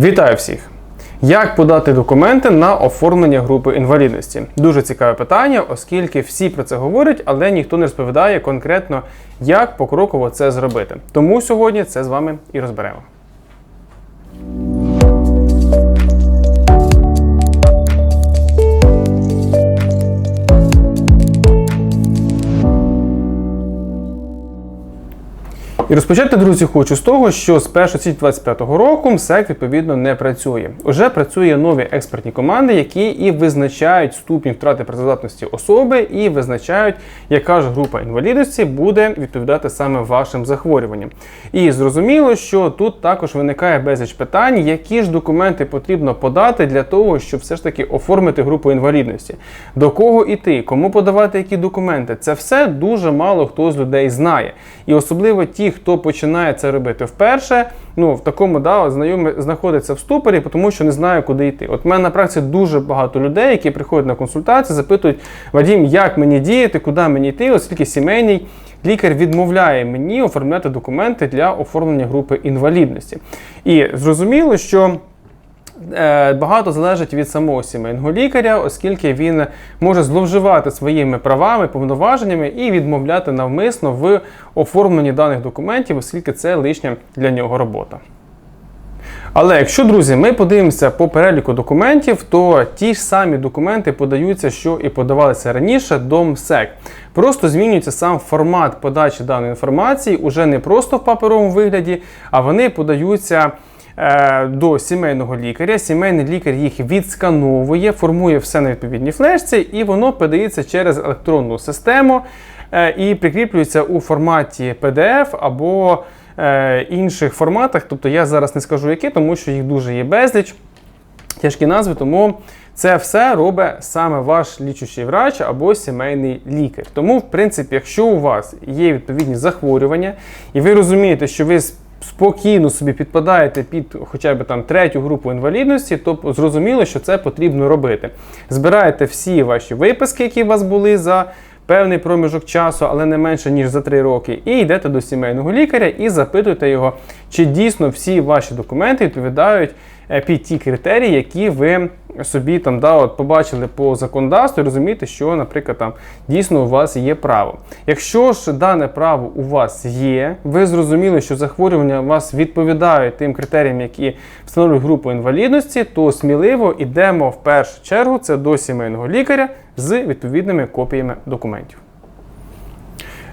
Вітаю всіх! Як подати документи на оформлення групи інвалідності? Дуже цікаве питання, оскільки всі про це говорять, але ніхто не розповідає конкретно, як покроково це зробити. Тому сьогодні це з вами і розберемо. І розпочати, друзі, хочу з того, що з 1 січня 2025 року МСЕК відповідно не працює. Уже працює нові експертні команди, які і визначають ступінь втрати працездатності особи, і визначають, яка ж група інвалідності буде відповідати саме вашим захворюванням. І зрозуміло, що тут також виникає безліч питань, які ж документи потрібно подати для того, щоб все ж таки оформити групу інвалідності. До кого іти, кому подавати які документи. Це все дуже мало хто з людей знає. І особливо ті, хто починає це робити вперше, ну в такому да, знайомі знаходиться в ступорі, тому що не знає, куди йти. От в мене на практиці дуже багато людей, які приходять на консультації, запитують Вадім, як мені діяти, куди мені йти, оскільки сімейний. Лікар відмовляє мені оформляти документи для оформлення групи інвалідності. І зрозуміло, що багато залежить від самого сімейного лікаря, оскільки він може зловживати своїми правами, повноваженнями і відмовляти навмисно в оформленні даних документів, оскільки це лишня для нього робота. Але якщо, друзі, ми подивимося по переліку документів, то ті ж самі документи подаються, що і подавалися раніше до МСЕК. Просто змінюється сам формат подачі даної інформації, уже не просто в паперовому вигляді, а вони подаються. Е, До сімейного лікаря. Сімейний лікар їх відскановує, формує все на відповідній флешці, і воно подається через електронну систему е, і прикріплюється у форматі PDF або е, інших форматах. Тобто я зараз не скажу які, тому що їх дуже є безліч. Тяжкі назви, тому це все робить саме ваш лічущий врач або сімейний лікар. Тому, в принципі, якщо у вас є відповідні захворювання, і ви розумієте, що ви спокійно собі підпадаєте під хоча б там третю групу інвалідності, то зрозуміло, що це потрібно робити. Збираєте всі ваші виписки, які у вас були за певний проміжок часу, але не менше ніж за 3 роки, і йдете до сімейного лікаря і запитуєте його, чи дійсно всі ваші документи відповідають е, під ті критерії, які ви собі там да, от побачили по законодавству, і розумієте, що, наприклад, там дійсно у вас є право. Якщо ж дане право у вас є, ви зрозуміли, що захворювання вас відповідають тим критеріям, які встановлюють групу інвалідності, то сміливо йдемо в першу чергу це до сімейного лікаря з відповідними копіями документів.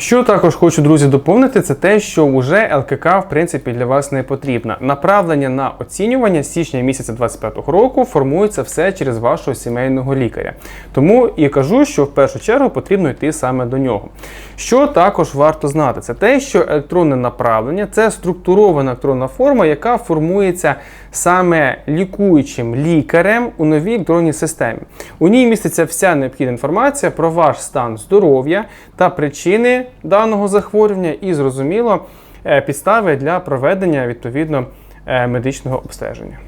Що також хочу, друзі, доповнити, це те, що вже ЛКК в принципі для вас не потрібна. Направлення на оцінювання з січня місяця 25 року формується все через вашого сімейного лікаря. Тому і кажу, що в першу чергу потрібно йти саме до нього. Що також варто знати, це те, що електронне направлення це структурована електронна форма, яка формується саме лікуючим лікарем у новій електронній системі. У ній міститься вся необхідна інформація про ваш стан здоров'я та причини даного захворювання, і зрозуміло е, підстави для проведення відповідно е, медичного обстеження.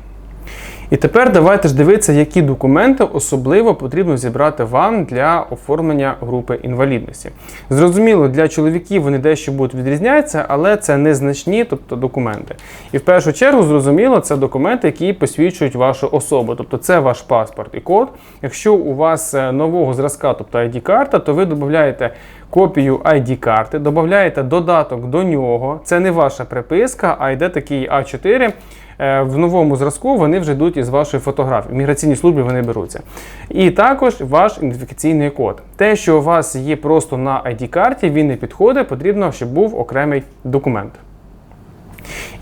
І тепер давайте ж дивитися, які документи особливо потрібно зібрати вам для оформлення групи інвалідності. Зрозуміло, для чоловіків вони дещо будуть відрізнятися, але це незначні, тобто документи. І в першу чергу, зрозуміло, це документи, які посвідчують вашу особу. Тобто це ваш паспорт і код. Якщо у вас е, нового зразка, тобто ID-карта, то ви додаєте копію ID-карти, додаєте додаток до нього. Це не ваша приписка, а йде такий А4. Е, В новому зразку вони вже йдуть із вашої фотографії. В міграційній службі вони беруться. І також ваш ідентифікаційний код. Те, що у вас є просто на ID-карті, він не підходить, потрібно, щоб був окремий документ.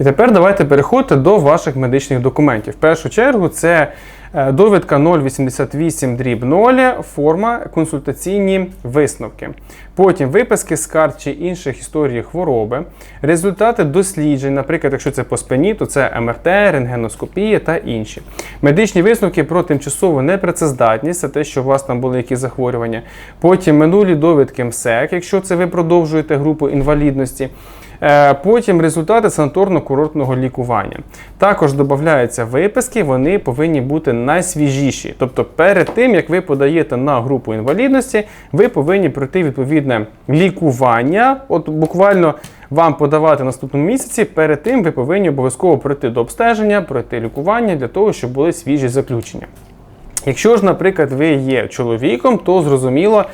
І тепер давайте переходити до ваших медичних документів. В першу чергу це довідка 088 дріб 0, форма консультаційні висновки. Потім виписки з карт чи інших історій хвороби, результати досліджень, наприклад, якщо це по спині, то це МРТ, рентгеноскопія та інші. Medичні висновки про тимчасову непрацездатність, це те, що у вас там були якісь захворювання. Потім минулі довідки МСЕК, якщо це ви продовжуєте групу інвалідності. Е, Потім результати санаторно-курортного лікування. Також додаються виписки, вони повинні бути найсвіжіші. Тобто, перед тим як ви подаєте на групу інвалідності, ви повинні пройти відповідне лікування. От буквально вам подавати наступному місяці. Перед тим ви повинні обов'язково пройти до обстеження, пройти лікування для того, щоб були свіжі заключення. Якщо ж, наприклад, ви є чоловіком, то зрозуміло.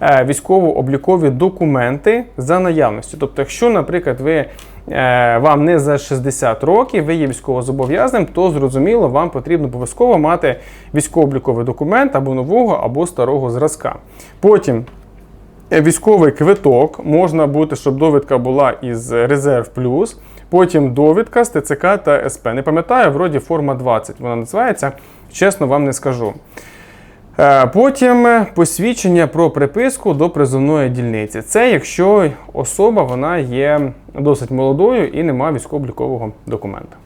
Е, Військово-облікові документи за наявністю. Тобто, якщо, наприклад, ви е, вам не за 60 років, ви є військовозобов'язаним, то зрозуміло, вам потрібно обов'язково мати військово-обліковий документ або нового, або старого зразка. Потім е, військовий квиток можна бути, щоб довідка була із резерв плюс. Потім довідка з ТЦК та СП. Не пам'ятаю, вроді форма 20 вона називається. Чесно вам не скажу. Е, Потім е, посвідчення про приписку до призовної дільниці. Це якщо особа вона є досить молодою і не має військово-облікового документа.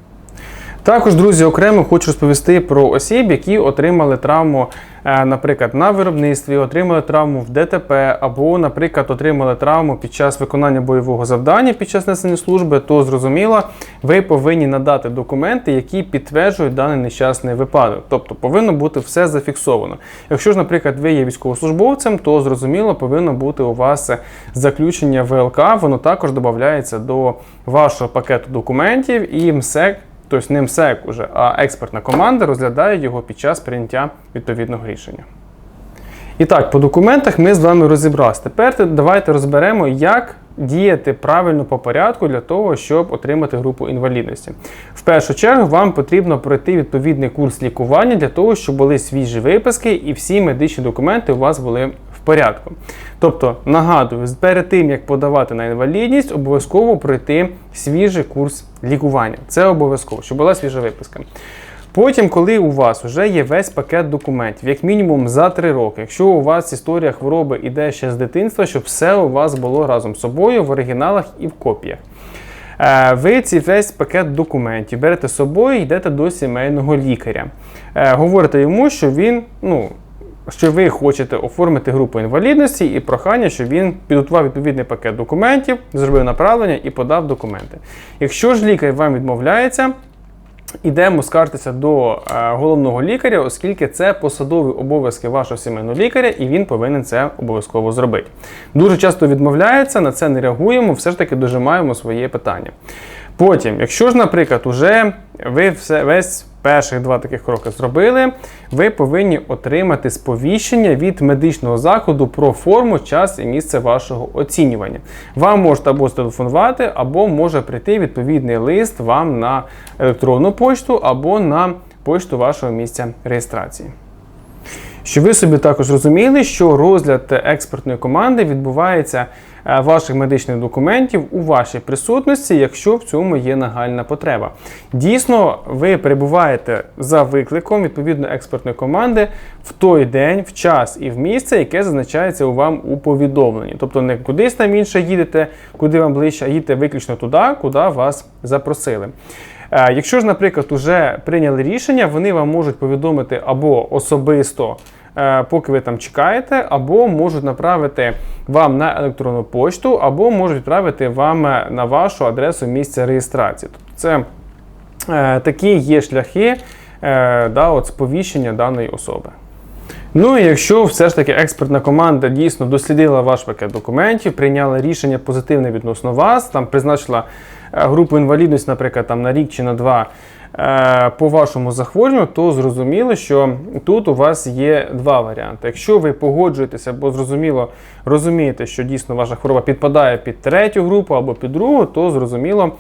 Також, друзі, окремо хочу розповісти про осіб, які отримали травму, е, наприклад, на виробництві, отримали травму в ДТП, або, наприклад, отримали травму під час виконання бойового завдання під час несення служби, то зрозуміло, ви повинні надати документи, які підтверджують даний нещасний випадок. Тобто повинно бути все зафіксовано. Якщо ж, наприклад, ви є військовослужбовцем, то зрозуміло повинно бути у вас заключення ВЛК, воно також додається до вашого пакету документів і МСЕК. Тобто не МСЕК уже, а експертна команда розглядає його під час прийняття відповідного рішення. І так, по документах ми з вами розібралися. Тепер давайте розберемо, як діяти правильно по порядку для того, щоб отримати групу інвалідності. В першу чергу вам потрібно пройти відповідний курс лікування для того, щоб були свіжі виписки і всі медичні документи у вас були порядку. Тобто, нагадую, перед тим як подавати на інвалідність, обов'язково пройти свіжий курс лікування. Це обов'язково, щоб була свіжа виписка. Потім, коли у вас вже є весь пакет документів, як мінімум за 3 роки, якщо у вас історія хвороби іде ще з дитинства, щоб все у вас було разом з собою в оригіналах і в копіях. Е, Ви цей весь пакет документів берете з собою йдете до сімейного лікаря. Е, Говорите йому, що він, ну, що ви хочете оформити групу інвалідності і прохання, щоб він підготував відповідний пакет документів, зробив направлення і подав документи. Якщо ж лікар вам відмовляється, Ідемо скартися до е, головного лікаря, оскільки це посадові обов'язки вашого сімейного лікаря, і він повинен це обов'язково зробити. Дуже часто відмовляється, на це не реагуємо, все ж таки дожимаємо своє питання. Потім, якщо ж, наприклад, уже ви все, весь перших два таких кроки зробили, ви повинні отримати сповіщення від медичного закладу про форму, час і місце вашого оцінювання. Вам можуть або зателефонувати, або може прийти відповідний лист вам на електронну почту, або на почту вашого місця реєстрації. Щоб ви собі також розуміли, що розгляд експертної команди відбувається е, ваших медичних документів у вашій присутності, якщо в цьому є нагальна потреба. Дійсно, ви перебуваєте за викликом відповідно експертної команди в той день, в час і в місце, яке зазначається у вам у повідомленні. Тобто не кудись там інше їдете, куди вам ближче, а їдете виключно туди, куди вас запросили. Е, Якщо ж, наприклад, вже прийняли рішення, вони вам можуть повідомити або особисто, е, поки ви там чекаєте, або можуть направити вам на електронну почту, або можуть відправити вам е, на вашу адресу місця реєстрації. Тобто це такі є шляхи да, от сповіщення даної особи. Ну і якщо все ж таки експертна команда дійсно дослідила ваш пакет документів, прийняла рішення позитивне відносно вас, там призначила групу інвалідності, наприклад, там на рік чи на два. е, по вашому захворюванню, то зрозуміло, що тут у вас є два варіанти. Якщо ви погоджуєтеся, бо зрозуміло розумієте, що дійсно ваша хвороба підпадає під третю групу або під другу, то зрозуміло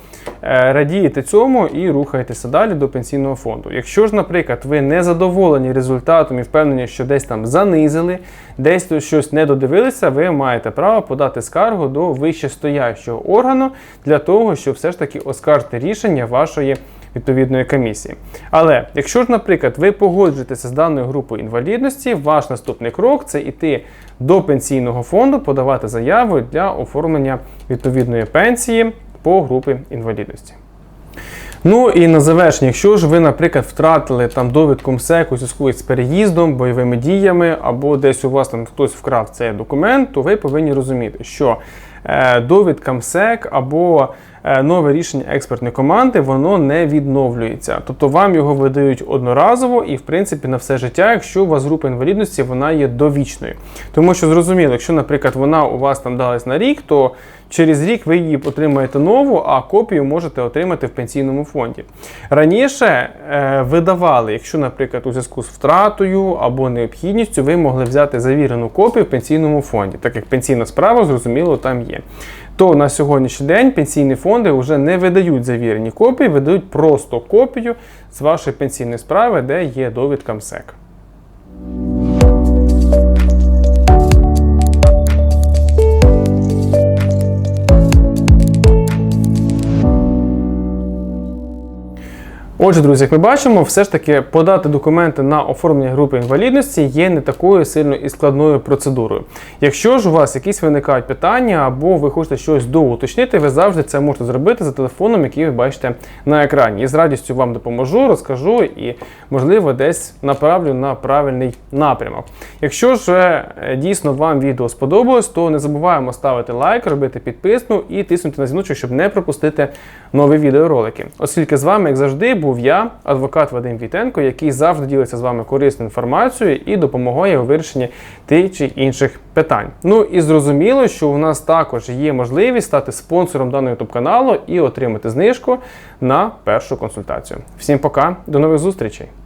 е, радієте цьому і рухаєтеся далі до пенсійного фонду. Якщо ж, наприклад, ви не задоволені результатом і впевнені, що десь там занизили, десь щось не додивилися, ви маєте право подати скаргу до вищестоящого органу для того, щоб все ж таки оскаржити рішення вашої відповідної комісії. Але якщо ж, наприклад, ви погоджуєтеся з даною групою інвалідності, ваш наступний крок це йти до пенсійного фонду, подавати заяву для оформлення відповідної пенсії по групі інвалідності. Ну і на завершення, якщо ж ви, наприклад, втратили там довідку МСЕК у зв'язку з переїздом, бойовими діями, або десь у вас там хтось вкрав цей документ, то ви повинні розуміти, що е, довідка МСЕК або нове рішення експертної команди, воно не відновлюється. Тобто вам його видають одноразово і, в принципі, на все життя, якщо у вас група інвалідності вона є довічною. Тому що зрозуміло, якщо, наприклад, вона у вас там далась на рік, то через рік ви її отримаєте нову, а копію можете отримати в пенсійному фонді. Раніше е, видавали, якщо, наприклад, у зв'язку з втратою або необхідністю, ви могли взяти завірену копію в пенсійному фонді, так як пенсійна справа, зрозуміло, там є. То на сьогоднішній день пенсійні фонди вже не видають завірені копії, видають просто копію з вашої пенсійної справи, де є довідка МСЕК. Отже, друзі, як ми бачимо, все ж таки подати документи на оформлення групи інвалідності є не такою сильно і складною процедурою. Якщо ж у вас якісь виникають питання або ви хочете щось доуточнити, ви завжди це можете зробити за телефоном, який ви бачите на екрані. І з радістю вам допоможу, розкажу і, можливо, десь направлю на правильний напрямок. Якщо ж е, дійсно вам відео сподобалось, то не забуваємо ставити лайк, робити підписку і тиснути на дзвіночок, щоб не пропустити нові відеоролики. Оскільки з вами, як завжди, був я, адвокат Вадим Вітенко, який завжди ділиться з вами корисною інформацією і допомагає у вирішенні тих чи інших питань. Ну і зрозуміло, що у нас також є можливість стати спонсором даного youtube каналу і отримати знижку на першу консультацію. Всім пока, до нових зустрічей!